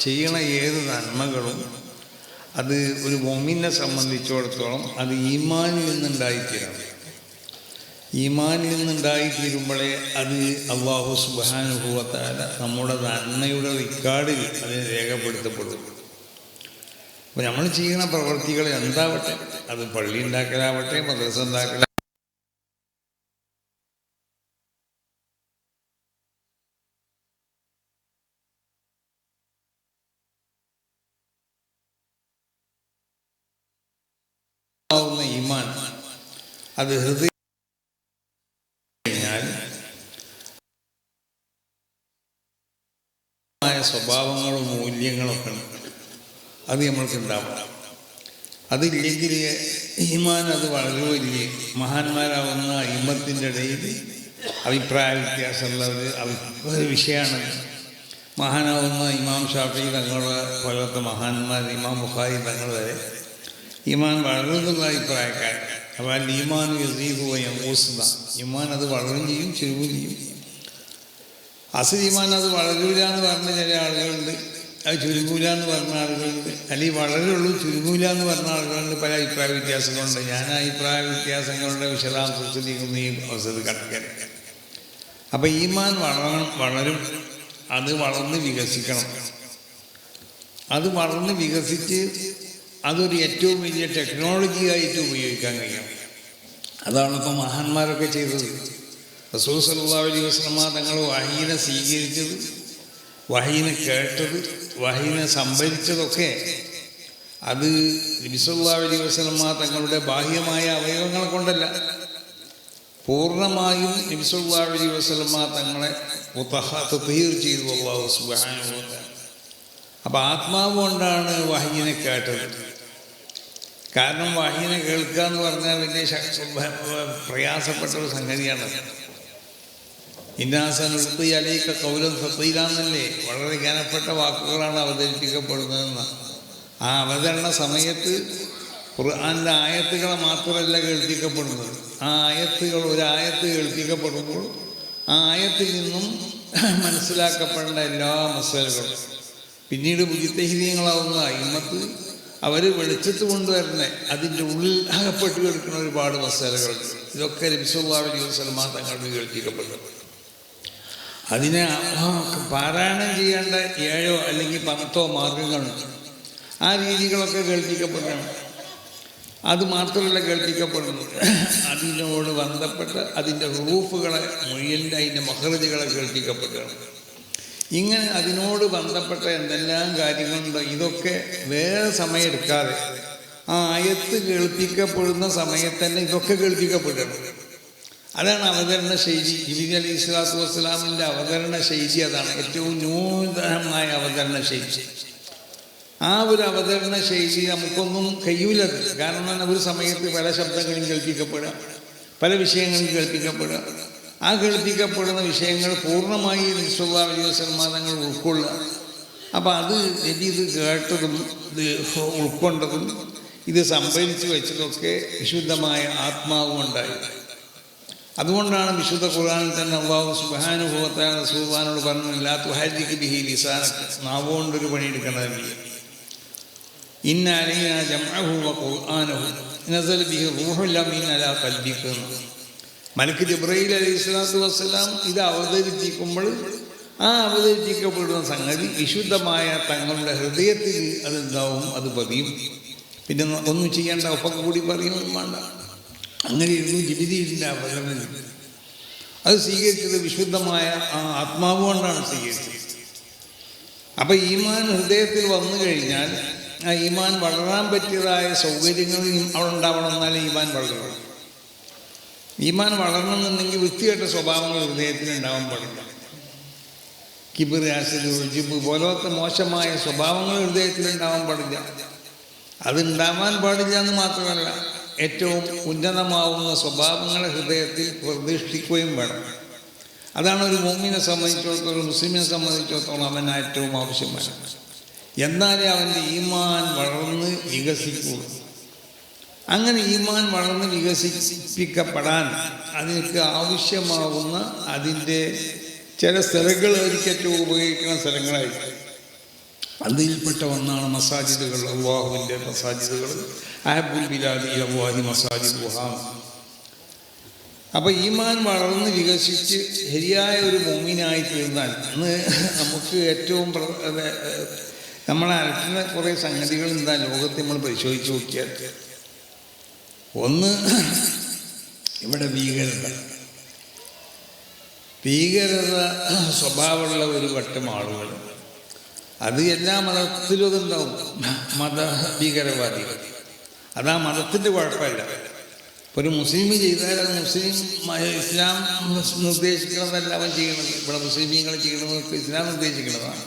ചെയ്യണ ഏത് നന്മകളും അത് ഒരു മൊമിനെ സംബന്ധിച്ചിടത്തോളം അത് ഈമാനിൽ നിന്നുണ്ടായിത്തീരണം. ഈമാനിൽ നിന്നുണ്ടായിത്തീരുമ്പോഴേ അത് അള്ളാഹു സുബാനുഭവത്താല നമ്മുടെ നന്മയുടെ റിക്കാർഡിൽ അതിനെ രേഖപ്പെടുത്തപ്പെടും. അപ്പോൾ നമ്മൾ ചെയ്യുന്ന പ്രവർത്തികൾ എന്താവട്ടെ? അത് പള്ളി ഉണ്ടാക്കലാവട്ടെ മദ്രസ ഉണ്ടാക്കല അത് ഹൃദയ സ്വഭാവങ്ങളും മൂല്യങ്ങളൊക്കെ അത് നമ്മൾക്ക് ഉണ്ടാവണം. അതില്ലെങ്കിൽ ഈമാൻ അത് വളരെ വലിയ മഹാന്മാരാവുന്ന ഇമ്മത്തിന്റെ ഇടയിൽ അഭിപ്രായ വ്യത്യാസമുള്ളത് ഒരു വിഷയമാണ്. മഹാനാവുന്ന ഇമാം ഷാഫി തങ്ങളെ പോലത്തെ മഹാന്മാർ ഇമാം ബുഖാരി തങ്ങൾ വരെ ഈമാൻ വളരുന്നുള്ള അഭിപ്രായക്കാർ അപ്പോൾ ആ ഈമാൻ യസീദുവയം ഊസുന്ന ഈമാൻ അത് വളരും ചെയ്യും ചെയ്യും. അസൽ ഇമാൻ അത് വളരൂല എന്ന് പറഞ്ഞ ചില ആളുകളുണ്ട്. അത് ചുരുങ്ങൂല എന്ന് പറഞ്ഞ ആളുകളുണ്ട്. അല്ലെങ്കിൽ വളരെയുള്ളൂ ചുരുങ്ങൂല എന്ന് പറഞ്ഞ ആളുകളുണ്ട്. പല അഭിപ്രായ വ്യത്യാസങ്ങളുണ്ട്. ഞാൻ അഭിപ്രായ വ്യത്യാസങ്ങളുടെ വിശദാംശത്തിലേക്കൊന്നും ഈ അവസരത്തിൽ കടക്കാൻ അപ്പം ഈമാൻ വളരണം വളരും. അത് വളർന്ന് വികസിക്കണം. അത് വളർന്ന് വികസിച്ച് അതൊരു ഏറ്റവും വലിയ ടെക്നോളജി ആയിട്ട് ഉപയോഗിക്കാൻ കഴിയും. അതാണ് ഇപ്പോൾ മഹാന്മാരൊക്കെ ചെയ്തത്. റസൂൽ സല്ലാ അലൈഹി വസ്ലമ തങ്ങൾ വഹീനെ സ്വീകരിച്ചത് വഹീനെ കേട്ടത് വഹീനെ സംഭരിച്ചതൊക്കെ അത് നബിസുല്ലാ അലൈഹി വസ്ലമ തങ്ങളുടെ ബാഹ്യമായ അവയവങ്ങളെ കൊണ്ടല്ല. പൂർണമായും നബിസുല്ലാ അലൈഹി വസ്ലമ തങ്ങളെ ചെയ്തു അള്ളാഹു അപ്പം ആത്മാവ് കൊണ്ടാണ് വഹീനെ കേട്ടത്. കാരണം വാഹിനെ കേൾക്കുക എന്ന് പറഞ്ഞാൽ വലിയ പ്രയാസപ്പെട്ട ഒരു സംഗതിയാണ്. ഇന്നാസൻ ഉൾപ്പി അലയിക്ക കൗലം സത്തയിലാന്നല്ലേ വളരെ ജ്ഞാനപ്പെട്ട വാക്കുകളാണ് അവതരിപ്പിക്കപ്പെടുന്നതെന്ന്. ആ അവതരണ സമയത്ത് ഖുർആാനിലെ ആയത്തുകളെ മാത്രമല്ല കേൾപ്പിക്കപ്പെടുന്നത്. ആ ആയത്തുകൾ ഒരായത്ത് കേൾപ്പിക്കപ്പെടുമ്പോൾ ആ ആയത്തിൽ നിന്നും മനസ്സിലാക്കപ്പെടേണ്ട എല്ലാ മസാലകളും. പിന്നീട് ബുദ്ധിത്തഹിതീയങ്ങളാവുന്ന അയിമത്ത് അവർ വെളിച്ചത്ത് കൊണ്ടുവരുന്നത് അതിന്റെ ഉള്ളിൽ അകപ്പെട്ട് കിടക്കുന്ന ഒരുപാട് മസാലകളുണ്ട് ഇതൊക്കെ അലൈഹി വസ്ലമ തങ്ങളുടെ കേൾപ്പിക്കപ്പെട്ടു അതിനെ പാരായണം ചെയ്യേണ്ട ഏഴോ അല്ലെങ്കിൽ പത്തോ മാർഗങ്ങളുണ്ട് ആ രീതികളൊക്കെ കേൾപ്പിക്കപ്പെടുകയാണ് അത് മാത്രമല്ല കേൾപ്പിക്കപ്പെടുന്നു. അതിനോട് ബന്ധപ്പെട്ട് അതിന്റെ റൂഫുകളെ മുയലിന്റെ അതിന്റെ മഹൃതികളെ കേൾപ്പിക്കപ്പെടുകയാണ് ഇങ്ങനെ അതിനോട് ബന്ധപ്പെട്ട എന്തെല്ലാം കാര്യങ്ങളുണ്ടോ? ഇതൊക്കെ വേറെ സമയം എടുക്കാതെ ആ ആയത്ത് കേൾപ്പിക്കപ്പെടുന്ന സമയത്ത് തന്നെ ഇതൊക്കെ കേൾപ്പിക്കപ്പെടണം. അതാണ് അവതരണ ശൈലി. ഇബിൻ അലി ഇസ്ലാത്തു വസ്സലാമിന്റെ അവതരണ ശൈലി അതാണ് ഏറ്റവും ന്യൂതനമായ അവതരണ ശൈലി. ആ ഒരു അവതരണ ശൈലി നമുക്കൊന്നും കഴിയൂലത്. കാരണം ഒരു സമയത്ത് പല ശബ്ദങ്ങളും കേൾപ്പിക്കപ്പെടുക പല വിഷയങ്ങളും കേൾപ്പിക്കപ്പെടുക. ആ കേൾപ്പിക്കപ്പെടുന്ന വിഷയങ്ങൾ പൂർണമായി നിസ്വഭാ വിജയസന്മാനങ്ങൾ ഉൾക്കൊള്ളുക. അപ്പം അത് എനിക്ക് ഇത് കേട്ടതും ഇത് ഉൾക്കൊണ്ടതും ഇത് സംഭരിച്ചു വെച്ചതൊക്കെ വിശുദ്ധമായ ആത്മാവും ഉണ്ടായി. അതുകൊണ്ടാണ് വിശുദ്ധ ഖുർആാനിൽ തന്നെ അള്ളാഹു സുബാനുഭവത്തായ സുബാനോട് പറഞ്ഞു ഇല്ലാത്ത ഹരിക്ക് ബിഹി ലിസാനക്ക് നാവുകൊണ്ടൊരു പണിയെടുക്കണതില്ല ഇന്ന അലീന ജംഅഹു വ ഖുർആനഹു നസൽ ബിഹി റൂഹുൽ മീൻ അലാ ഖൽബിക മലക്ക് ജബ്രൈൽ അലൈഹി സ്വലാത്തു വസ്സലാം ഇത് അവതരിപ്പിക്കുമ്പോൾ ആ അവതരിപ്പിക്കപ്പെടുന്ന സംഗതി വിശുദ്ധമായ തങ്ങളുടെ ഹൃദയത്തിൽ അതുണ്ടാവും അത് പതിയും. പിന്നെ ഒന്നും ചെയ്യേണ്ട ഒപ്പം കൂടി പറയുകയും വേണ്ട. അങ്ങനെ ഇരുന്നു ജിബിരിയിലിന്റെ അവതരണം അത് സ്വീകരിച്ചത് വിശുദ്ധമായ ആ ആത്മാവ് കൊണ്ടാണ് സ്വീകരിച്ചത്. അപ്പം ഈമാൻ ഹൃദയത്തിൽ വന്നു കഴിഞ്ഞാൽ ആ ഈമാൻ വളരാൻ പറ്റിയതായ സൗകര്യങ്ങൾ അവിടെ ഉണ്ടാവണം എന്നാലേ ഈമാൻ വളരണം ഈമാൻ വളരണമെന്നുണ്ടെങ്കിൽ വൃത്തികെട്ട സ്വഭാവങ്ങൾ ഹൃദയത്തിൽ ഉണ്ടാവാൻ പാടില്ല. കിബിർ ആസിഡ് ജിബ് പോലത്തെ മോശമായ സ്വഭാവങ്ങൾ ഹൃദയത്തിൽ ഉണ്ടാവാൻ പാടില്ല. അത് ഉണ്ടാവാൻ പാടില്ല എന്ന് മാത്രമല്ല ഏറ്റവും ഉന്നതമാവുന്ന സ്വഭാവങ്ങളെ ഹൃദയത്തിൽ പ്രതിഷ്ഠിക്കുകയും വേണം. അതാണ് ഒരു മോമിനെ സംബന്ധിച്ചിടത്തോളം ഒരു മുസ്ലിമിനെ സംബന്ധിച്ചിടത്തോളം അവൻ ഏറ്റവും ആവശ്യമാണ് എന്നാലേ അവന്റെ ഈമാൻ വളർന്ന് വികസിക്കുള്ളൂ അങ്ങനെ ഈമാൻ വളർന്ന് വികസിപ്പിക്കപ്പെടാൻ അതിനൊക്കെ ആവശ്യമാവുന്ന അതിന്റെ ചില സ്ഥലങ്ങൾ ഒരിക്കലും ഉപയോഗിക്കുന്ന സ്ഥലങ്ങളായിരിക്കും. അതിൽപ്പെട്ട ഒന്നാണ് മസാജിദുകൾ അള്ളാഹുവിന്റെ മസാജിദുകൾ ആബുൽ ബിലാദി അള്ളാഹി മസാജിദ് വുഹാം അപ്പോൾ ഈമാൻ വളർന്ന് വികസിച്ച് ശരിയായ ഒരു മുമ്മിനായി തീർന്നാൽ അന്ന് നമുക്ക് ഏറ്റവും നമ്മളെ അലട്ടുന്ന കുറേ സംഗതികൾ എന്താ ലോകത്ത് നമ്മൾ പരിശോധിച്ച് നോക്കിയാൽ ഒന്ന് ഇവിടെ ഭീകരത. ഭീകരത സ്വഭാവമുള്ള ഒരു വട്ടം ആളുകൾ. അത് എല്ലാ മതത്തിലും അതുണ്ടാവും. മത ഭീകരവാദികൾ. അതാ മതത്തിന്റെ കുഴപ്പമില്ല. ഒരു മുസ്ലിം ചെയ്താൽ അത് മുസ്ലിം ഇസ്ലാം നിർദ്ദേശിക്കണമെന്നല്ല അവൻ ചെയ്യണത് ഇവിടെ മുസ്ലിമീങ്ങൾ ചെയ്യണമെന്ന് ഇസ്ലാം നിർദ്ദേശിക്കുന്നതാണ്.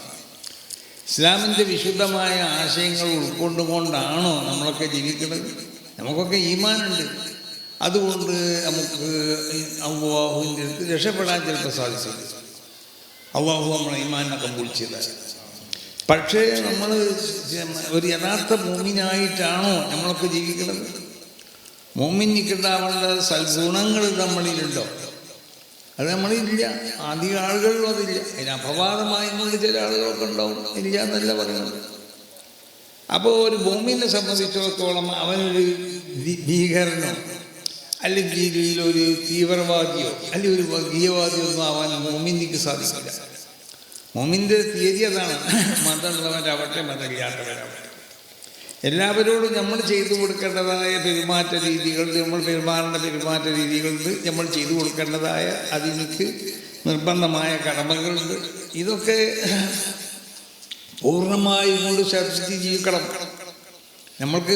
ഇസ്ലാമിന്റെ വിശുദ്ധമായ ആശയങ്ങൾ ഉൾക്കൊണ്ടുകൊണ്ടാണോ നമ്മളൊക്കെ ജീവിക്കുന്നത്? നമുക്കൊക്കെ ഈമാനുണ്ട്. അതുകൊണ്ട് നമുക്ക് അള്ളാഹുവിന്റെ അടുത്ത് രക്ഷപ്പെടാൻ ചിലപ്പോൾ സാധിച്ചു അള്ളാഹു നമ്മളെ ഈമാനെ കബൂൾ ചെയ്താൽ. പക്ഷേ നമ്മൾ ഒരു യഥാർത്ഥ മോമിനായിട്ടാണോ നമ്മളൊക്കെ ജീവിക്കുന്നത്? മോമിനിക്കുണ്ടാവേണ്ട സൽഗുണങ്ങൾ നമ്മളിലുണ്ടോ? അത് നമ്മളില്ല. അധികം ആളുകളിലും അതില്ല. അതിന് അപവാദമായി ചില ആളുകളൊക്കെ ഉണ്ടാവും. ഇല്ല എന്നല്ല പറയുന്നത്. അപ്പോൾ ഒരു ഭൂമിനെ സംബന്ധിച്ചിടത്തോളം അവനൊരു ഭീകരനോ അല്ലെങ്കിൽ ഒരു തീവ്രവാദിയോ അല്ലെങ്കിൽ ഒരു വർഗീയവാദിയോ ഒന്നും ആവാൻ മോമിനിക്ക് സാധിക്കില്ല. മോമിന്റെ തീയതി അതാണ്. മതമുള്ളവരാവട്ടെ മതമില്ലാത്തവരാവട്ടെ എല്ലാവരോടും നമ്മൾ ചെയ്തു കൊടുക്കേണ്ടതായ പെരുമാറ്റ രീതികൾ നമ്മൾ പെരുമാറേണ്ട പെരുമാറ്റ രീതികളുണ്ട് നമ്മൾ ചെയ്തു കൊടുക്കേണ്ടതായ അതിലേക്ക് നിർബന്ധമായ കടമകളുണ്ട്. ഇതൊക്കെ പൂർണമായും കൊണ്ട് ശ്രദ്ധിച്ച് ജീവിക്കണം. നമ്മൾക്ക്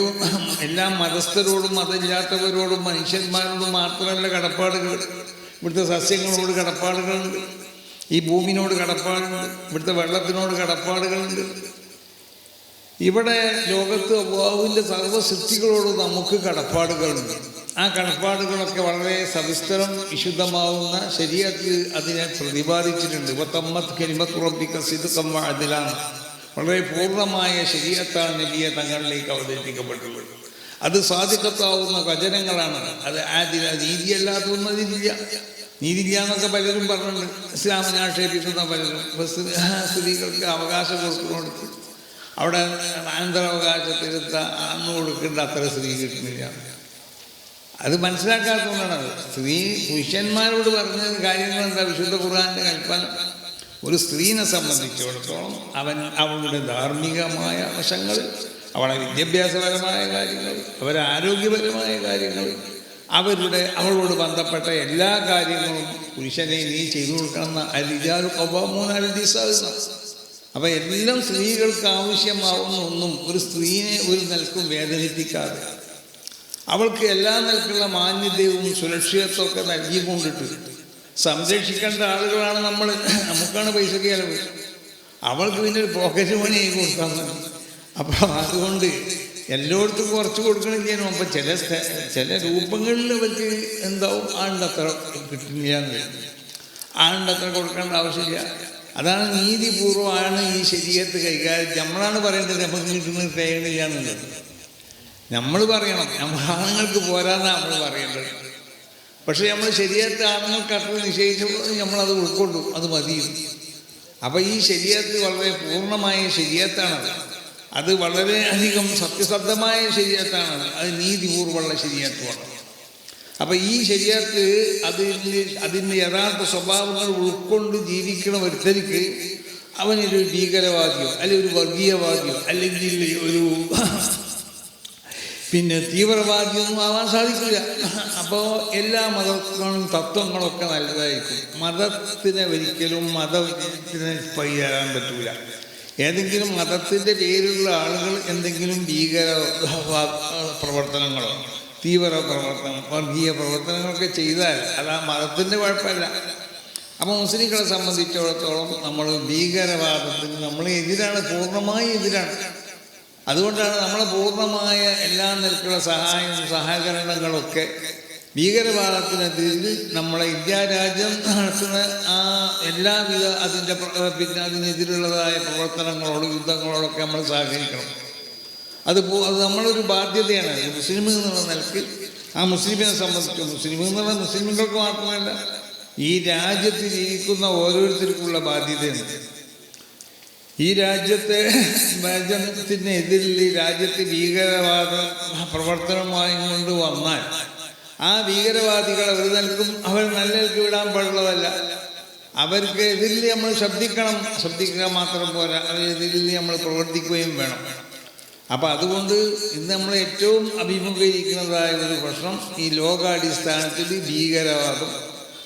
എല്ലാ മതസ്ഥരോടും മതമില്ലാത്തവരോടും മനുഷ്യന്മാരോടും മാത്രമല്ല കടപ്പാടുകൾ. ഇവിടുത്തെ സസ്യങ്ങളോട് കടപ്പാടുകളുണ്ട് ഈ ഭൂമിനോട് കടപ്പാടുണ്ട് ഇവിടുത്തെ വെള്ളത്തിനോട് കടപ്പാടുകളുണ്ട് ഇവിടെ ലോകത്ത് സർവ സൃഷ്ടികളോട് നമുക്ക് കടപ്പാടുകളുണ്ട് ആ കടപ്പാടുകളൊക്കെ വളരെ സവിസ്തരം വിശുദ്ധമാവുന്ന ശരീരത്തിൽ അതിനെ പ്രതിപാദിച്ചിട്ടുണ്ട്. ഇവത്തമ്മത്ത് കരിമത്തുറപ്പിക്ക സിദ്ധ അതിലാണ് വളരെ പൂർണമായ ശരീരത്താണ് നബിയെ തങ്ങളിലേക്ക് അവതരിപ്പിക്കപ്പെട്ടുള്ളത് അത് സാധിക്കത്താവുന്ന വചനങ്ങളാണ്. അത് ആദില നീതിയല്ലാത്തൊന്നും അതിലില്ല നീതിയില്ല എന്നൊക്കെ പലരും പറഞ്ഞിട്ടുണ്ട്. ഇസ്ലാമിനെ ആക്ഷേപിക്കുന്ന പലരും. സ്ത്രീകൾക്ക് അവകാശം കൊടുക്കുന്നിടത്ത് അവിടെ അനന്തരാവകാശത്തിരുത്ത അന്ന് കൊടുക്കേണ്ട അത്ര സ്ത്രീ കിട്ടുന്നില്ല. അത് മനസ്സിലാക്കാത്തതുകൊണ്ടാണ് സ്ത്രീ പുരുഷന്മാരോട് പറഞ്ഞ കാര്യങ്ങൾ എന്താ വിശുദ്ധ ഖുർആാന്റെ കൽപ്പന. ഒരു സ്ത്രീനെ സംബന്ധിച്ചിടത്തോളം അവൻ അവളുടെ ധാർമ്മികമായ വശങ്ങൾ അവളെ വിദ്യാഭ്യാസപരമായ കാര്യങ്ങൾ അവരെ ആരോഗ്യപരമായ കാര്യങ്ങൾ അവരുടെ അവളോട് ബന്ധപ്പെട്ട എല്ലാ കാര്യങ്ങളും പുരുഷനെ നീ ചെയ്തു കൊടുക്കണം അലിജാൽ മൂന്നാലിസാകുന്ന അപ്പൊ എല്ലാം സ്ത്രീകൾക്ക് ആവശ്യമാവുന്ന ഒന്നും ഒരു സ്ത്രീനെ ഒരു നിലക്കും വേദനിപ്പിക്കാതെ അവൾക്ക് എല്ലാ നിലക്കുള്ള മാന്യതയും സുരക്ഷിതത്വമൊക്കെ നൽകിക്കൊണ്ടിട്ട് സംരക്ഷിക്കേണ്ട ആളുകളാണ് നമ്മൾ നമുക്കാണ് പൈസക്ക് ചിലവ്. അവൾക്ക് പിന്നെ ഒരു പോക്കറ്റ് മണി മതി. അപ്പോൾ അതുകൊണ്ട് എല്ലായിടത്തും കുറച്ച് കൊടുക്കണില്ലേനും അപ്പം ചില ചില രൂപങ്ങളിൽ അവർക്ക് എന്താവും? ആണ്ടത്ര കിട്ടുന്നില്ല എന്ന് കൊടുക്കേണ്ട ആവശ്യമില്ല. അതാണ് നീതിപൂർവമാണ് ഈ ശരീരത്ത് കൈകാര്യം. നമ്മളാണ് പറയുന്നത് നമുക്ക് കിട്ടുന്നത് എന്നുള്ളത് നമ്മൾ പറയണം. നമ്മൾ ആണുങ്ങൾക്ക് പോരാന്നാണ് നമ്മൾ പറയേണ്ടത്. പക്ഷേ നമ്മൾ ശരീരത്തെ ആണുങ്ങൾക്ക് അത്ര നിശ്ചയിച്ചപ്പോൾ നമ്മളത് ഉൾക്കൊണ്ടു അത് മതിയും അപ്പം ഈ ശരീരത്തിൽ വളരെ പൂർണമായ ശരീരത്താണത്. അത് വളരെ അധികം സത്യസന്ധമായ ശരീരത്താണ് അത് നീതിപൂർവമുള്ള ശരീരത്വമാണ്. അപ്പം ഈ ശരീരത്ത് അതിന്റെ അതിന്റെ യഥാർത്ഥ സ്വഭാവങ്ങൾ ഉൾക്കൊണ്ട് ജീവിക്കണ ഒരുത്തരിക്ക് അവനൊരു ഭീകരവാദിയോ അല്ലെങ്കിൽ ഒരു വർഗീയവാദിയോ അല്ലെങ്കിൽ ഒരു പിന്നെ തീവ്രവാദിയൊന്നും ആവാൻ സാധിക്കില്ല. അപ്പോൾ എല്ലാ മതങ്ങളും തത്വങ്ങളൊക്കെ നല്ലതായിരിക്കും. മതത്തിനെ ഒരിക്കലും മതത്തിനെ പയ്യാൻ പറ്റൂല. ഏതെങ്കിലും മതത്തിന്റെ പേരിലുള്ള ആളുകൾ എന്തെങ്കിലും ഭീകര പ്രവർത്തനങ്ങളോ തീവ്ര പ്രവർത്തനം വർഗീയ പ്രവർത്തനങ്ങളൊക്കെ ചെയ്താൽ അത് ആ മതത്തിന്റെ കുഴപ്പമില്ല. അപ്പോൾ മുസ്ലിങ്ങളെ സംബന്ധിച്ചിടത്തോളം നമ്മൾ ഭീകരവാദത്തിന് നമ്മൾ എതിരാണ് പൂർണമായി എതിരാണ്. അതുകൊണ്ടാണ് നമ്മളെ പൂർണമായ എല്ലാ നിലക്കുള്ള സഹായവും സഹകരണങ്ങളൊക്കെ ഭീകരവാദത്തിനെതിരിൽ നമ്മളെ ഇന്ത്യ രാജ്യം നടത്തുന്ന ആ എല്ലാവിധ അതിന്റെ പിന്നെ അതിനെതിരുള്ളതായ പ്രവർത്തനങ്ങളോട് യുദ്ധങ്ങളോടൊക്കെ നമ്മൾ സഹകരിക്കണം. അത് അത് നമ്മളൊരു ബാധ്യതയാണ്. മുസ്ലിം എന്നുള്ള നിലയ്ക്ക് ആ മുസ്ലിമിനെ സംബന്ധിച്ച് മുസ്ലിം എന്നുള്ള മുസ്ലിമുകൾക്ക് മാത്രമല്ല ഈ രാജ്യത്ത് ജീവിക്കുന്ന ഓരോരുത്തർക്കുമുള്ള ബാധ്യതയാണ്. ഈ രാജ്യത്തെ വിഭജനത്തിനെതിരിൽ ഈ രാജ്യത്ത് ഭീകരവാദ പ്രവർത്തനമായി കൊണ്ട് വന്നാൽ ആ ഭീകരവാദികൾ അവർ നൽകും അവർ നല്ലവർക്ക് വിടാൻ പാടുള്ളതല്ല. അവർക്ക് എതിരിൽ നമ്മൾ ശബ്ദിക്കണം ശബ്ദിക്കുക മാത്രം പോരാ അവരെതിരിൽ നമ്മൾ പ്രവർത്തിക്കുകയും വേണം. അപ്പം അതുകൊണ്ട് ഇന്ന് നമ്മൾ ഏറ്റവും അഭിമുഖീകരിക്കുന്നതായ ഒരു പ്രശ്നം ഈ ലോകാടിസ്ഥാനത്തിൽ ഭീകരവാദം.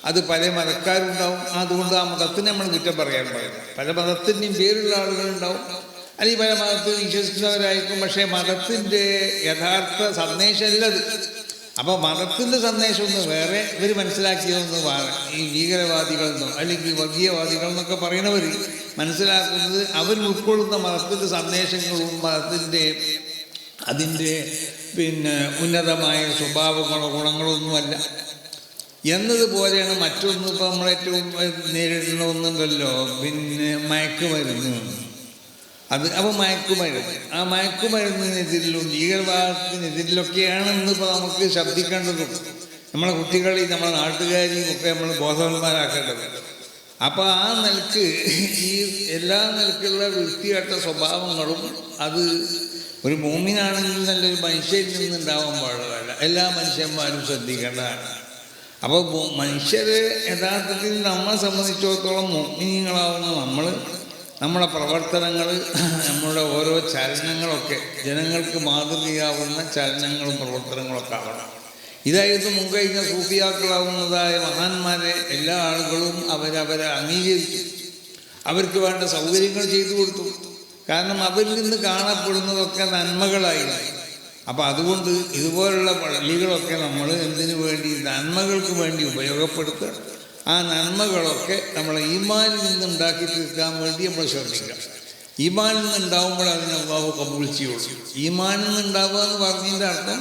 അത് പല മതക്കാരുണ്ടാവും. അതുകൊണ്ട് ആ മതത്തിന് നമ്മൾ കുറ്റം പറയാൻ പാടില്ല. പല മതത്തിന്റെയും പേരുള്ള ആളുകളുണ്ടാവും. അല്ലെങ്കിൽ പല മതത്തിൽ വിശ്വസിക്കുന്നവരായിരിക്കും. പക്ഷേ മതത്തിന്റെ യഥാർത്ഥ സന്ദേശമല്ല അത് അപ്പോൾ മതത്തിന്റെ സന്ദേശം ഒന്ന് വേറെ ഇവർ മനസ്സിലാക്കിയതൊന്ന് വേറെ ഈ ഭീകരവാദികളെന്നോ അല്ലെങ്കിൽ വർഗീയവാദികൾ എന്നൊക്കെ പറയുന്നവർ മനസ്സിലാക്കുന്നത് അവർ ഉൾക്കൊള്ളുന്ന മതത്തിന്റെ സന്ദേശങ്ങളും മതത്തിന്റെ അതിന്റെ പിന്നെ ഉന്നതമായ സ്വഭാവങ്ങളോ ഗുണങ്ങളോ ഒന്നുമല്ല എന്നതുപോലെയാണ് മറ്റൊന്ന് നമ്മൾ ഏറ്റവും നേരിടുന്ന ഒന്നുണ്ടല്ലോ. പിന്നെ മയക്കുമരുന്ന്. അത് അപ്പോൾ മയക്കുമരുന്ന്. ആ മയക്കുമരുന്നിനെതിരിലും ഭീകരവാദത്തിനെതിരിലൊക്കെയാണെന്ന് ഇന്നിപ്പോൾ നമുക്ക് ശബ്ദിക്കേണ്ടതും നമ്മളെ കുട്ടികളെയും നമ്മളെ നാട്ടുകാരെയും ഒക്കെ നമ്മൾ ബോധവന്മാരാക്കേണ്ടത്. അപ്പോൾ ആ നിലയ്ക്ക് ഈ എല്ലാ നിലക്കുള്ള വൃത്തികെട്ട സ്വഭാവങ്ങളും അത് ഒരു ഭൂമിനാണെങ്കിൽ നല്ലൊരു മനുഷ്യരിൽ നിന്നുണ്ടാവാൻ പാടുള്ളതല്ല. എല്ലാ മനുഷ്യന്മാരും ശ്രദ്ധിക്കേണ്ടതാണ്. അപ്പോൾ മനുഷ്യരെ യഥാർത്ഥത്തിൽ നമ്മളെ സംബന്ധിച്ചിടത്തോളം മോഹിനികളാവുന്ന നമ്മൾ നമ്മുടെ പ്രവർത്തനങ്ങൾ നമ്മുടെ ഓരോ ചലനങ്ങളൊക്കെ ജനങ്ങൾക്ക് മാതൃകയാവുന്ന ചലനങ്ങളും പ്രവർത്തനങ്ങളൊക്കെ ആവണം. ഇതായിരുന്നു മുൻകഴിഞ്ഞ സൂഫിയാക്കളാവുന്നതായ മഹാന്മാരെ എല്ലാ ആളുകളും അവരവരെ അംഗീകരിച്ചു. അവർക്ക് വേണ്ട സൗകര്യങ്ങൾ ചെയ്തു കൊടുത്തു. കാരണം അവരിൽ നിന്ന് കാണപ്പെടുന്നതൊക്കെ നന്മകളായിരുന്നു. അപ്പം അതുകൊണ്ട് ഇതുപോലുള്ള പള്ളികളൊക്കെ നമ്മൾ എന്തിനു വേണ്ടി നന്മകൾക്ക് വേണ്ടി ഉപയോഗപ്പെടുത്തുക. ആ നന്മകളൊക്കെ നമ്മളെ ഈമാനിൽ നിന്ന് ഉണ്ടാക്കി തീർക്കാൻ വേണ്ടി നമ്മൾ ശ്രമിക്കണം ഈമാനിൽ നിന്ന് ഉണ്ടാവുമ്പോൾ അതിന് അള്ളാഹു കബൂൾ ചെയ്യുള്ളൂ ഈമാനിൽ നിന്ന് ഉണ്ടാവുക എന്ന് പറഞ്ഞതിന്റെ അർത്ഥം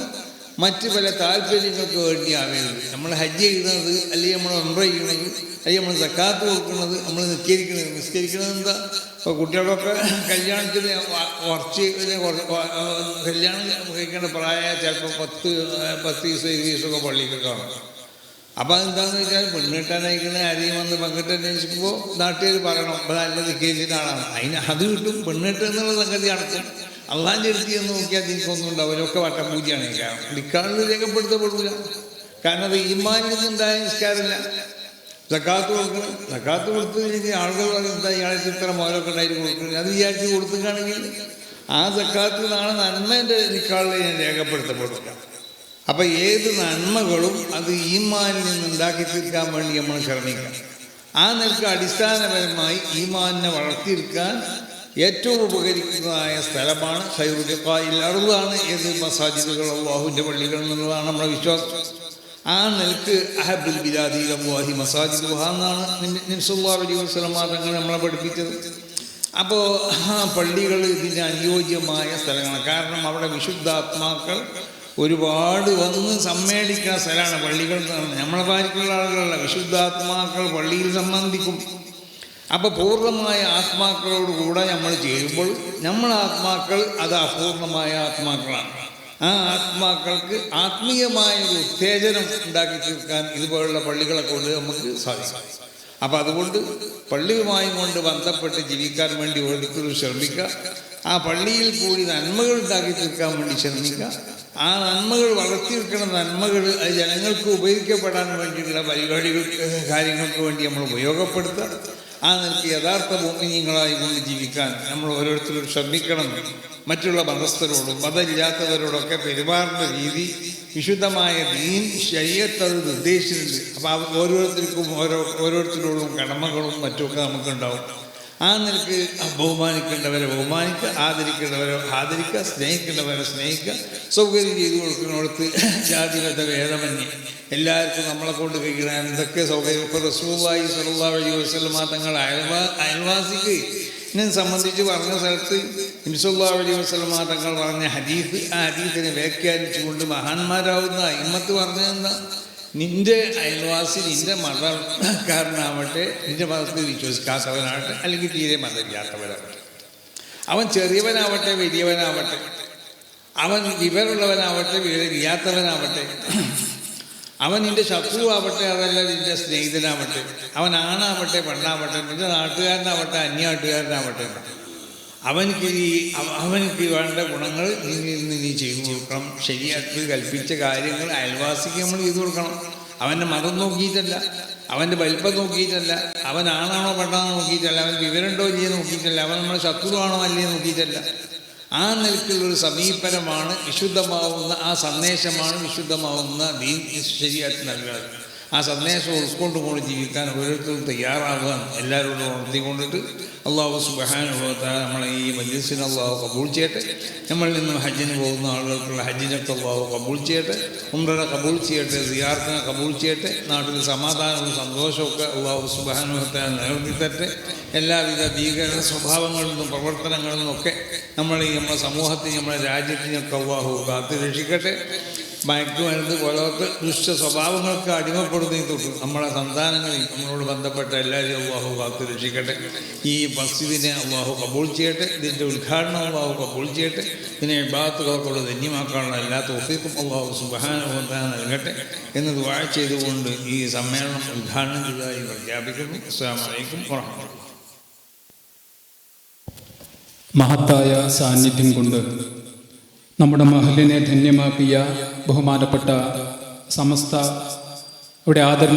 മറ്റ് പല താല്പര്യങ്ങൾക്ക് വേണ്ടി ആവരുത് നമ്മൾ ഹജ്ജ് ചെയ്യുന്നത് അല്ലെങ്കിൽ നമ്മൾ ഉംറ ചെയ്യണമെങ്കിൽ അല്ലെങ്കിൽ നമ്മൾ സക്കാത്ത് കൊടുക്കുന്നത് നമ്മൾ നിസ്കരിക്കുന്നത്. നിസ്കരിക്കുന്നത് എന്താ? ഇപ്പോൾ കുട്ടികളൊക്കെ കല്യാണത്തിന് കുറച്ച് കല്യാണം കഴിക്കേണ്ട പ്രായ ചിലപ്പോൾ പത്ത് പത്ത് ദിവസം ഇരുപത് ദിവസമൊക്കെ പള്ളിയൊക്കെ കാണും അപ്പോൾ എന്താണെന്ന് വെച്ചാൽ പെണ്ണിട്ടാനയക്കുന്ന ആരെയും വന്ന് പങ്കിട്ട് അന്വേഷിക്കുമ്പോൾ നാട്ടുകാർ പറയണം നിൽക്കുന്ന ആളാണ്. അതിന് അത് കിട്ടും. പെണ്ണിട്ട് എന്നുള്ള സംഗതി അടക്കും അള്ളാന്റെ അടുത്ത് എന്ന് നോക്കിയാൽ നിനക്കൊന്നും ഉണ്ട് അവരൊക്കെ വട്ടം പൂജയാണ്. കാരണം നിക്കാളിൽ രേഖപ്പെടുത്തപ്പെടില്ല കാരണം അത് ഈമാനിൽ നിന്നുണ്ടായ നിസ്കാരമില്ല. സക്കാത്ത് കൊടുക്കണം. സക്കാത്ത് കൊടുത്തില്ലെങ്കിൽ ആളുകൾ പറയുന്നത് ഇയാളെ ഇത്ര മോലൊക്കെ ഉണ്ടായിട്ട് കൊടുക്കണം. അത് വിചാരിച്ച് കൊടുക്കുകയാണെങ്കിൽ ആ സക്കാത്ത് നിന്നാണ് നന്മേന്റെ നിക്കാളിൽ ഞാൻ രേഖപ്പെടുത്തപ്പെടില്ല അപ്പം ഏത് നന്മകളും അത് ഈമാനിൽ നിന്ന് ഉണ്ടാക്കി തീർക്കാൻ വേണ്ടി നമ്മൾ ശ്രമിക്കണം. ആ നിലയ്ക്ക് അടിസ്ഥാനപരമായി ഈമാനിനെ വളർത്തിയെടുക്കാൻ ഏറ്റവും ഉപകരിക്കുന്നതായ സ്ഥലമാണ് ഖൈറുൽ അറുതാണ് ഏത് മസാജിദുകൾ അള്ളാഹുവിന്റെ പള്ളികൾ എന്നുള്ളതാണ് നമ്മുടെ വിശ്വാസം. ആ നിലയ്ക്ക് അഹബുൽ ബിലാദി അള്ളാഹി മസാജിദ് എന്നാണ് നിൻസുല്ലാ അലി വസ്ലമാ തങ്ങൾ നമ്മളെ പഠിപ്പിച്ചത്. അപ്പോൾ ആ പള്ളികൾ ഇതിന് അനുയോജ്യമായ സ്ഥലങ്ങളാണ്. കാരണം അവിടെ വിശുദ്ധാത്മാക്കൾ ഒരുപാട് വന്ന് സമ്മേളിക്കുന്ന സ്ഥലമാണ് പള്ളികൾ നമ്മളെ പാലിക്കുള്ള ആളുകളല്ല. വിശുദ്ധാത്മാക്കൾ പള്ളിയിൽ സംബന്ധിക്കും. അപ്പോൾ പൂർണമായ ആത്മാക്കളോട് കൂടെ നമ്മൾ ചെയ്യുമ്പോൾ നമ്മൾ ആത്മാക്കൾ അത് അപൂർണമായ ആത്മാക്കളാണ്. ആ ആത്മാക്കൾക്ക് ആത്മീയമായ ഒരു ഉത്തേജനം ഉണ്ടാക്കി തീർക്കാൻ ഇതുപോലുള്ള പള്ളികളെ കൊണ്ട് നമുക്ക് സാധിക്കും. അപ്പം അതുകൊണ്ട് പള്ളിയുമായി കൊണ്ട് ബന്ധപ്പെട്ട് ജീവിക്കാൻ വേണ്ടി ഓരോരുത്തരും ശ്രമിക്കുക. ആ പള്ളിയിൽ കൂടി നന്മകൾ ഉണ്ടാക്കി തീർക്കാൻ വേണ്ടി ശ്രമിക്കുക. ആ നന്മകൾ വളർത്തിയെടുക്കുന്ന നന്മകൾ ജനങ്ങൾക്ക് ഉപയോഗിക്കപ്പെടാൻ വേണ്ടിയിട്ടുള്ള പരിപാടികൾ കാര്യങ്ങൾക്ക് വേണ്ടി നമ്മൾ ഉപയോഗപ്പെടുത്തുക. ആ നിലയ്ക്ക് യഥാർത്ഥ ഭൂമിനിയങ്ങളായി കൊണ്ട് ജീവിക്കാൻ നമ്മൾ ഓരോരുത്തരും ശ്രമിക്കണം മറ്റുള്ള മതസ്ഥരോടും മതമില്ലാത്തവരോടൊക്കെ പെരുമാറുന്ന രീതി വിശുദ്ധമായ ദീൻ ശരീരത്ത് അത് നിർദ്ദേശിച്ചിട്ടുണ്ട്. അപ്പോൾ ഓരോരുത്തർക്കും ഓരോ ഓരോരുത്തരോടും കടമകളും മറ്റുമൊക്കെ നമുക്കുണ്ടാവും. ആ നിലയ്ക്ക് ബഹുമാനിക്കേണ്ടവരെ ബഹുമാനിക്കുക ആദരിക്കേണ്ടവരെ ആദരിക്കുക സ്നേഹിക്കേണ്ടവരെ സ്നേഹിക്കുക സൗകര്യം ചെയ്തു കൊടുക്കുന്നിടത്ത് ജാതിമത ഭേദമന്യേ. എല്ലാവർക്കും നമ്മളെ കൊണ്ട് കഴിക്കണം എന്തൊക്കെ സൗകര്യം. ഇപ്പോൾ റസൂലായി സല്ലാ വഴി വസ്ലമാ തങ്ങൾ അയൽവാ അയൽവാസിക്ക് ഇതിനെ സംബന്ധിച്ച് പറഞ്ഞ സ്ഥലത്ത് ഇൻസുല്ലാ വഴി വസ്ലമാ തങ്ങൾ പറഞ്ഞ ഹദീഫ് ആ ഹദീഫിനെ വ്യാഖ്യാനിച്ചുകൊണ്ട് മഹാന്മാരാവുന്ന ഇമ്മത്ത് പറഞ്ഞതെന്താ? നിന്റെ അയൽവാസി നിന്റെ മതക്കാരനാവട്ടെ നിന്റെ മതത്തിൽ വിശ്വസിക്കാത്തവനാവട്ടെ അല്ലെങ്കിൽ തീരെ മതമില്ലാത്തവനാവട്ടെ. അവൻ ചെറിയവനാവട്ടെ വലിയവനാവട്ടെ. അവൻ വിവരമുള്ളവനാവട്ടെ വിവരമില്ലാത്തവനാവട്ടെ അവൻ നിന്റെ ശത്രുവാവട്ടെ അതല്ല നിന്റെ സ്നേഹിതനാവട്ടെ. അവൻ ആണാവട്ടെ പെണ്ണാവട്ടെ നിന്റെ നാട്ടുകാരനാവട്ടെ അന്യനാട്ടുകാരനാവട്ടെ. അവനക്ക് നീ അവ- അവനക്ക് വേണ്ട ഗുണങ്ങൾ നീ നിന്ന് നീ ചെയ്തു കൊടുക്കണം. ശരിയാക്കി കൽപ്പിച്ച കാര്യങ്ങൾ അയൽവാസിക്ക് നമ്മൾ ചെയ്തു കൊടുക്കണം. അവന്റെ മതം നോക്കിയിട്ടല്ല അവന്റെ വലിപ്പം നോക്കിയിട്ടല്ല ആണാണോ പെണ്ണാണോ നോക്കിയിട്ടല്ല അവൻ വിവരമുണ്ടോ ഇല്ലയോ നോക്കിയിട്ടല്ല അവൻ നമ്മുടെ ശത്രുവാണോ അല്ലയോ നോക്കിയിട്ടല്ല. ആ നിലയ്ക്കുള്ളൊരു സമീപനമാണ് വിശുദ്ധമാവുന്ന ആ സന്ദേശമാണ് വിശുദ്ധമാവുന്ന ദീൻ ശരിയാക്കി നൽകുന്നത്. ആ സന്ദേശം ഉൾക്കൊണ്ട് കൊണ്ട് ജീവിക്കാൻ ഓരോരുത്തരും തയ്യാറാകാൻ എല്ലാവരോടും ഉണർത്തിക്കൊണ്ടിട്ട് അള്ളാഹു സുബഹാനുഭവത്താൽ നമ്മളെ ഈ മജ്ലിസിന് അള്ളാഹു കബൂൾ ചെയ്യട്ടെ. നമ്മളിൽ നിന്ന് ഹജ്ജിന് പോകുന്ന ആളുകൾക്കുള്ള ഹജ്ജിനൊക്കെ അള്ളാഹു കബൂൾ ചെയ്യട്ടെ. ഉംറനെ കബൂൾ ചെയ്യട്ടെ സിയാർത്തിനെ കബൂൾ ചെയ്യട്ടെ. നാട്ടിൽ സമാധാനവും സന്തോഷമൊക്കെ അള്ളാഹു സുബഹാനുഭവത്താൽ നിലനിർത്തി തരട്ടെ എല്ലാവിധ ഭീകര സ്വഭാവങ്ങളിൽ നിന്നും പ്രവർത്തനങ്ങളിൽ നിന്നൊക്കെ നമ്മൾ ഈ നമ്മുടെ സമൂഹത്തിനും നമ്മുടെ രാജ്യത്തിനൊക്കെ അള്ളാഹു കാത്തു രക്ഷിക്കട്ടെ മയക്കുമരുന്ന് പോലത്തെ ദുഷ്ട സ്വഭാവങ്ങൾക്ക് അടിമപ്പെടുന്നതിൽ തൊട്ട് നമ്മളെ സന്താനങ്ങളിൽ നമ്മളോട് ബന്ധപ്പെട്ട എല്ലാവരെയും അള്ളാഹു കാത്തു രക്ഷിക്കട്ടെ. ഈ മസ്ജിദിനെ അള്ളാഹു കബൂൾ ചെയ്യട്ടെ ഇതിന്റെ ഉദ്ഘാടനം അള്ളാഹു കബൂൾ ചെയ്യട്ടെ ഇതിനെ ഇബാത്തുകളോട് ധന്യമാക്കാനുള്ള എല്ലാ തോഫീക്കും അള്ളാഹു സുബഹാനുഭവത്താൻ നൽകട്ടെ എന്ന് ദുവാ ചെയ്തുകൊണ്ട് ഈ സമ്മേളനം ഉദ്ഘാടനം ചെയ്തതായി പ്രഖ്യാപിക്കുന്നു. അസ്സാം വലൈക്കും വാഹമത്തുള്ള മഹത്തായ സാന്നിധ്യം കൊണ്ട് നമ്മുടെ മഹലിനെ ധന്യമാക്കിയ ബഹുമാനപ്പെട്ട സമസ്ത ഇവിടെ ആദരണ